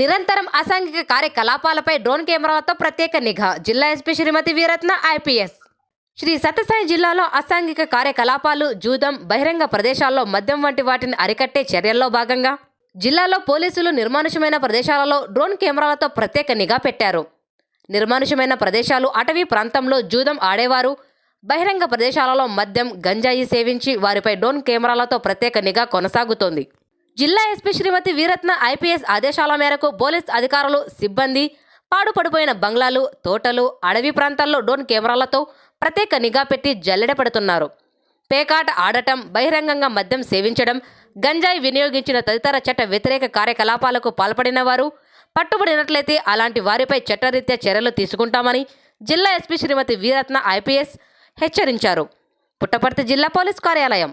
నిరంతరం అసాంఘిక కార్యకలాపాలపై డ్రోన్ కెమెరాలతో ప్రత్యేక నిఘా. జిల్లా ఎస్పీ శ్రీమతి వీరత్న ఐపీఎస్. శ్రీ సత్యసాయి జిల్లాలో అసాంఘిక కార్యకలాపాలు జూదం బహిరంగ ప్రదేశాల్లో మద్యం వంటి వాటిని అరికట్టే చర్యల్లో భాగంగా జిల్లాలో పోలీసులు నిర్మానుషమైన ప్రదేశాలలో డ్రోన్ కెమెరాలతో ప్రత్యేక నిఘా పెట్టారు. నిర్మానుషమైన ప్రదేశాలు అటవీ ప్రాంతంలో జూదం ఆడేవారు బహిరంగ ప్రదేశాలలో మద్యం గంజాయి సేవించి వారిపై డ్రోన్ కెమెరాలతో ప్రత్యేక నిఘా కొనసాగుతోంది. జిల్లా ఎస్పీ శ్రీమతి వీరత్న ఐపీఎస్ ఆదేశాల మేరకు పోలీస్ అధికారులు సిబ్బంది పాడుపడిపోయిన బంగ్లాలు తోటలు అడవి ప్రాంతాల్లో డోన్ కెమెరాలతో ప్రత్యేక నిఘా పెట్టి జల్లెడ పెడుతున్నారు. పేకాట ఆడటం బహిరంగంగా మద్యం సేవించడం గంజాయి వినియోగించిన తదితర చట్ట వ్యతిరేక కార్యకలాపాలకు పాల్పడిన వారు పట్టుబడినట్లయితే అలాంటి వారిపై చట్టరీత్యా చర్యలు తీసుకుంటామని జిల్లా ఎస్పీ శ్రీమతి వీరత్న ఐపీఎస్ హెచ్చరించారు. పుట్టపర్తి జిల్లా పోలీస్ కార్యాలయం.